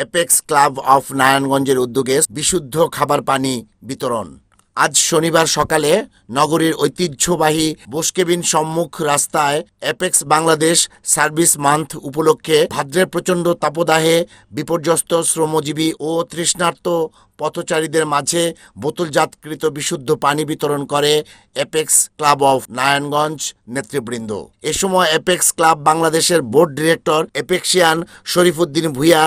Apex club of নারায়ণগঞ্জের উদ্যোগে বিশুদ্ধ খাবার পানি বিতরণ। আজ শনিবার সকালে নগরীর ঐতিহ্যবাহী বোসকেবিন সম্মুখ রাস্তায় অ্যাপেক্স বাংলাদেশ সার্ভিস মান্থ উপলক্ষে ভাদ্রের প্রচণ্ড তাপদাহে বিপর্যস্ত শ্রমজীবী ও তৃষ্ণার্ত পথচারীদের মাঝে বোতলজাতকৃত বিশুদ্ধ পানি বিতরণ করে এপেক্স ক্লাব অফ নারায়ণগঞ্জ নেতৃবৃন্দ। এ সময় এপেক্স ক্লাব বাংলাদেশের board director Apexian Shorifuddin Bhuiyan,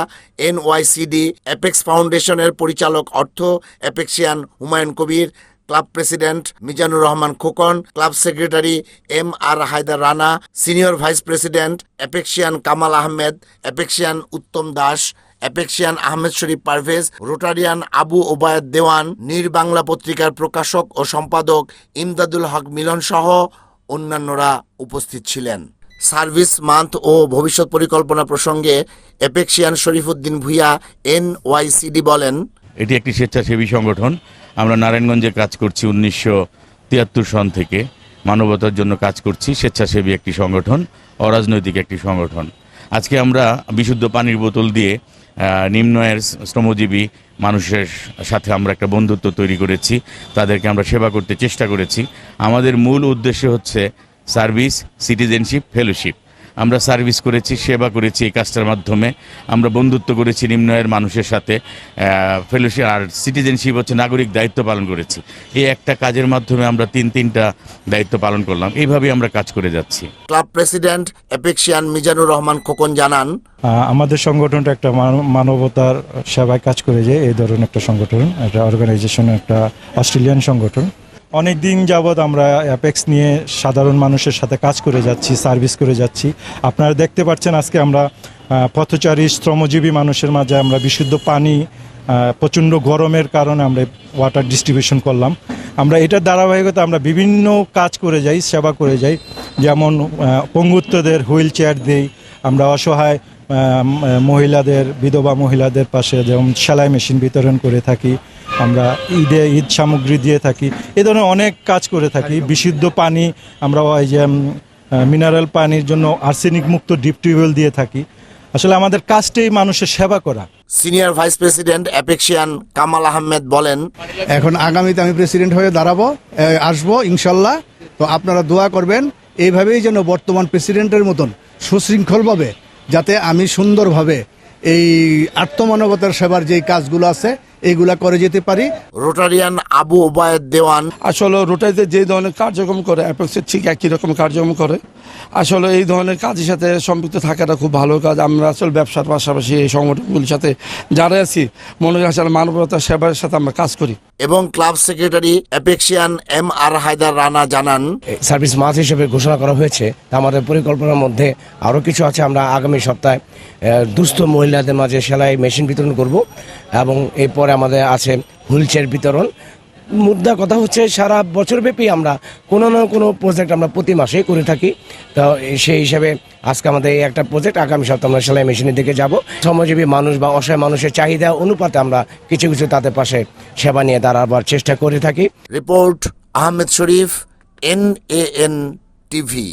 NYCD, apex ফাউন্ডেশনের পরিচালক অর্থ Apexian Humayun Kabir, club president Mizanur Rahman Khokon, club secretary M R Haider Rana, senior vice president Apexian Kamal Ahmed, Apexian Uttam Das Apexian Ahmed Sharif Parvez, Rotarian Abu Obaid Dewan, Nir Bangla পত্রিকার প্রকাশক ও সম্পাদক ইমদাদুল হক মিলন সহ অন্যান্যরা উপস্থিত ছিলেন। Service month ও ভবিষ্যৎ পরিকল্পনা প্রসঙ্গে এপেক্সিয়ান শরীফুদ্দিন ভুইয়া এনওয়াইসিডি বলেন, এটি একটি স্বেচ্ছাসেবী সংগঠন। আমরা নারায়ণগঞ্জে কাজ করছি উনিশশো তিয়াত্তর সন থেকে। মানবতার জন্য কাজ করছি। স্বেচ্ছাসেবী একটি সংগঠন, অরাজনৈতিক একটি সংগঠন। আজকে আমরা বিশুদ্ধ পানির বোতল দিয়ে নিম্নয়ের শ্রমজীবী মানুষের সাথে আমরা একটা বন্ধুত্ব তৈরি করেছি। তাদেরকে আমরা সেবা করতে চেষ্টা করেছি। আমাদের মূল উদ্দেশ্য হচ্ছে সার্ভিস, সিটিজেনশিপ, ফেলোশিপ। আমরা সার্ভিস করেছি সেবা করেছি এই কাজটার মাধ্যমে। আমরা বন্ধুত্ব করেছি নিম্নয়ের মানুষের সাথে ফেলোশিপ আর সিটিজেনশিপ হচ্ছে নাগরিক দায়িত্ব পালন করেছি। এই একটা কাজের মাধ্যমে আমরা তিন তিনটা দায়িত্ব পালন করলাম। এইভাবেই আমরা কাজ করে যাচ্ছি। Club president Apexian Mizanur Rahman Khokon জানান আমাদের সংগঠনটা একটা মান- মানবতার সেবায় কাজ করে যায় এই ধরনের একটা সংগঠন একটা অর্গানাইজেশন একটা অস্ট্রেলিয়ান সংগঠন। অনেক দিন যাবৎ আমরা অ্যাপেক্স নিয়ে সাধারণ মানুষের সাথে কাজ করে যাচ্ছি সার্ভিস করে যাচ্ছি। আপনারা দেখতে পাচ্ছেন আজকে আমরা পথচারী, শ্রমজীবী মানুষের মাঝে আমরা বিশুদ্ধ পানি প্রচণ্ড গরমের কারণে আমরা ওয়াটার ডিস্ট্রিবিউশন করলাম। আমরা এটার ধারাবাহিকতা আমরা বিভিন্ন কাজ করে যাই, সেবা করে যাই। যেমন পঙ্গুত্বদের হুইল চেয়ার দিই, আমরা অসহায় মহিলাদের বিধবা মহিলাদের পাশে যেমন সেলাই মেশিন বিতরণ করে থাকি আমরা ঈদে ঈদ সামগ্রী দিয়ে থাকি এ ধরনের অনেক কাজ করে থাকি। বিশুদ্ধ পানি আমরা ওই যে মিনারেল পানির জন্য আর্সেনিক মুক্ত ডিপ টিউবওয়েল দিয়ে থাকি। আসলে আমাদের কাজটাই মানুষের সেবা করা। Senior vice president Apexian Kamal Ahmed বলেন এখন আগামীতে আমি প্রেসিডেন্ট হয়ে দাঁড়াবো আসব ইনশাল্লাহ। তো আপনারা দোয়া করবেন এইভাবেই যেন বর্তমান প্রেসিডেন্টের মতন সুশৃঙ্খলভাবে যাতে আমি সুন্দরভাবে এই আত্মমানবতার সেবার যেই কাজগুলো আছে এইগুলা করে যেতে পারি। রোটারিয়ান আবু ওবায়দ দেওয়ান। আসলে রোটারিতে যে ধরনের কার্যক্রম করে অ্যাপেক্সের ঠিক একই রকম কার্যক্রম করে। আসলে এই ধরনের কাজের সাথে সম্পৃক্ত থাকাটা খুব ভালো কাজ। আমরা আসলে ব্যবসার পাশাপাশি এই সংগঠনগুলির সাথে যারা আছি মনে হয় আসলে মানবতার সেবার সাথে আমরা কাজ করি। এবং club secretary Apexian M R Haider Rana জানান, সার্ভিস মাস হিসেবে ঘোষণা করা হয়েছে। আমাদের পরিকল্পনার মধ্যে আরও কিছু আছে। আমরা আগামী সপ্তাহে দুস্থ মহিলাদের মাঝে সেলাই মেশিন বিতরণ করব এবং এরপরে আমাদের আছে হুইল চেয়ার বিতরণ। মুদ্রা কথা হচ্ছে, সারা বছরব্যাপী আমরা কোনো না কোনো প্রজেক্ট আমরা প্রতি মাসেই করে থাকি। তো সেই হিসাবে আজকে আমাদের এই একটা প্রজেক্ট আগামী সপ্তাহে আমরা সেলাই মেশিনের দিকে যাব। শ্রমজীবী মানুষ বা অসহায় মানুষের চাহিদা অনুপাতে আমরা কিছু কিছু তাদের পাশে সেবা নিয়ে দাঁড়াবার চেষ্টা করে থাকি। Report Ahmed Sharif N A N TV